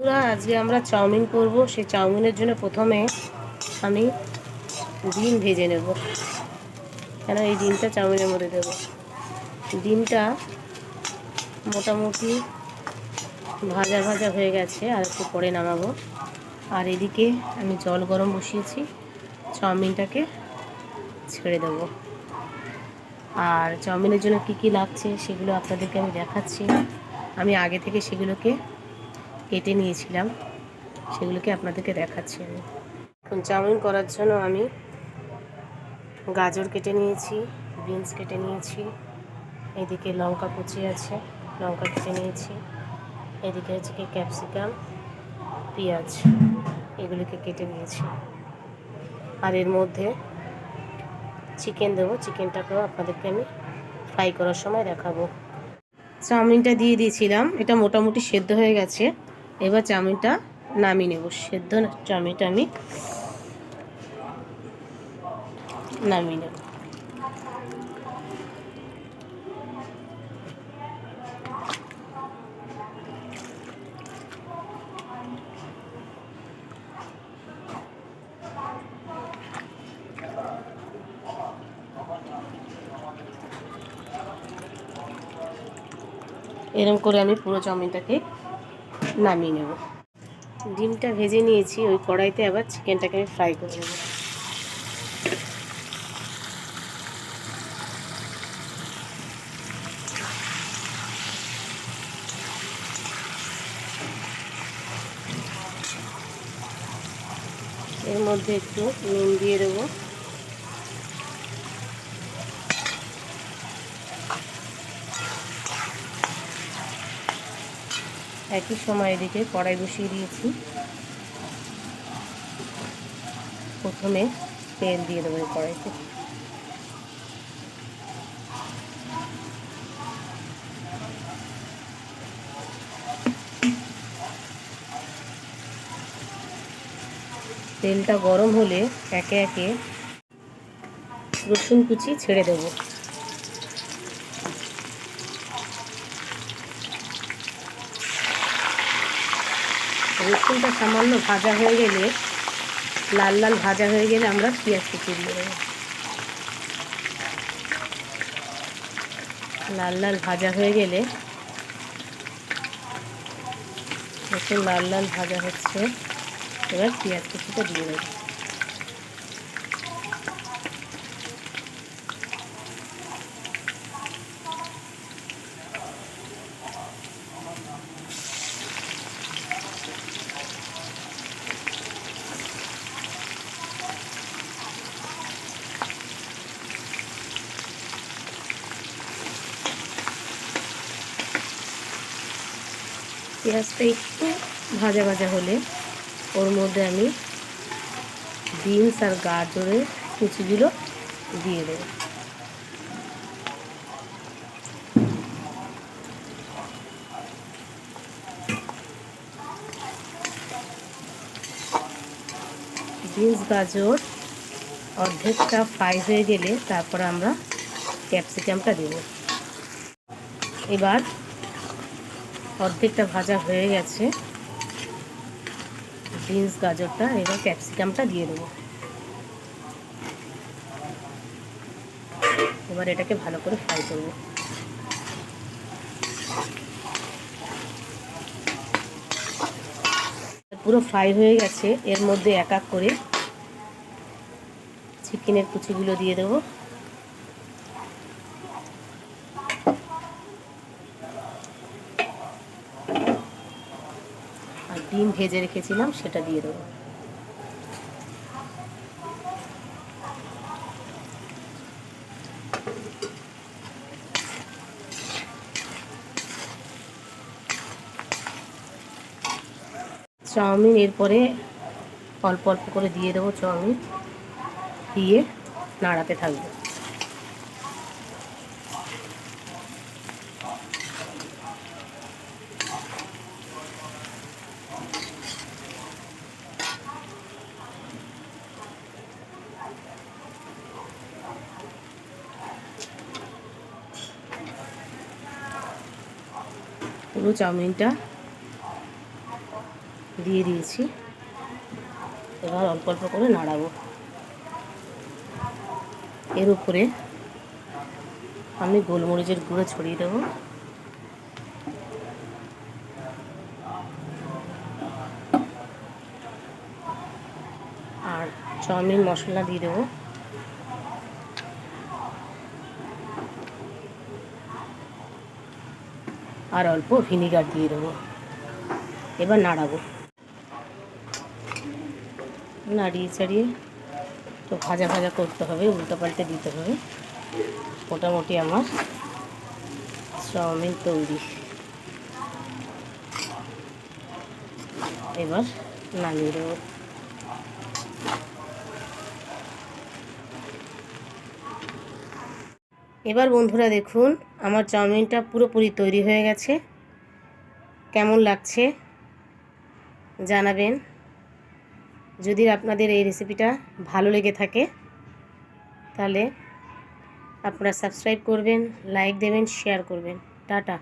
পুরা আজকে আমরা চাউমিন করব। সেই চাউমিনের জন্য প্রথমে আমি ডিম ভেজে নেব। কেন এই ডিমটা চাউমিনের মধ্যে দেবো? ডিমটা মোটামুটি ভাজা ভাজা হয়ে গেছে, আর একটু পরে নামাবো। আর এদিকে আমি জল গরম বসিয়েছি, চাউমিনটাকে ছেড়ে দেবো। আর চাউমিনের জন্য কি কি লাগছে সেগুলো আপনাদেরকে আমি দেখাচ্ছি। আমি আগে থেকে সেগুলোকে কেটে নিয়েছিলাম। সেগুলোকে আপনাদেরকে দেখাচ্ছি আমি। এখন চাউমিন করার জন্য আমি গাজর কেটে নিয়েছি, বিনস কেটে নিয়েছি, এদিকে লঙ্কা কুচি আছে, লঙ্কা কেটে নিয়েছি, এদিকে হচ্ছে কি ক্যাপসিকাম, পেঁয়াজ, এগুলিকে কেটে নিয়েছি। আর এর মধ্যে চিকেন দেবো, চিকেনটাকেও আপনাদেরকে আমি ফ্রাই করার সময় দেখাবো। চাউমিনটা দিয়ে দিয়েছিলাম, এটা মোটামুটি সেদ্ধ হয়ে গেছে। এবার চাউমিনটা নামিয়ে নেব। সেদ্ধ চাউমিনটা আমি নামিয়ে নেব। এরকম করে আমি পুরো চাউমিনটাকে নামিয়ে নেব। ডিমটা ভেজে নিয়েছি, ওই কড়াইতে আবার চিকেনটাকে আমি ফ্রাই করে নেব। এর মধ্যে একটু নুন দিয়ে দেবো। একই সময় এদিকে কড়াই বসিয়ে দিয়েছি। প্রথমে তেল দিয়ে দেবো কড়াইতে। তেলটা গরম হলে একে একে রসুন কুচি ছেড়ে দেবো। রসুনটা সামান্য ভাজা হয়ে গেলে লাল লাল ভাজা হয়ে গেলে আমরা পেঁয়াজ কুচি দিয়ে দেবো। লাল লাল ভাজা হয়ে গেলে রসুন লাল লাল ভাজা হচ্ছে, এবার পেঁয়াজ কুচিটা দিয়ে দেবো। পেঁয়াজটা একটু ভাজা ভাজা হলে ওর মধ্যে আমি বিনস আর গাজরের কুচিগুলো দিয়ে দেবো। বিনস, গাজর, অর্ধেকটা ফ্রাই হয়ে গেলে তারপর আমরা ক্যাপসিকামটা দেব। এবার অর্ধেকটা ভাজা হয়ে গেছে। বিনস, গাজরটা এবার ক্যাপসিকামটা দিয়ে দেবো। এবার এটাকে ভালো করে ফ্রাই করব। পুরো ফ্রাই হয়ে গেছে। এর মধ্যে এক এক করে চিকেনের কুচিগুলো দিয়ে দেবো আর ডিম ভেজে রেখেছিলাম, সেটা দিয়ে দেবো। চাউমিন এরপরে অল্প অল্প করে দিয়ে দেবো চাউমিন, দিয়ে নাড়াতে থাকব। পুরো চাউমিনটা দিয়ে দিয়েছি। এবার অল্প অল্প করে নাড়াবো। এর উপরে আমি গোলমরিচের গুঁড়ো ছড়িয়ে দেবো। আর চাউমিন মশলা দিয়ে দেবো। আর অল্প ভিনিগার দিয়ে দেবো। এবার নাড়াবো। নাড়িয়ে চাড়িয়ে তো ভাজা ভাজা করতে হবে, উল্টো পাল্টে দিতে হবে। মোটামুটি আমার চাউমিন তৈরি। এবার নামিয়ে দেবো। এবার বন্ধুরা দেখুন, আমার চাউমিনটা পুরোপুরি তৈরি হয়ে গেছে। কেমন লাগছে জানাবেন। যদি আপনাদের এই রেসিপিটা ভালো লেগে থাকে, তাহলে আপনারা সাবস্ক্রাইব করবেন, লাইক দেবেন, শেয়ার করবেন। টাটা।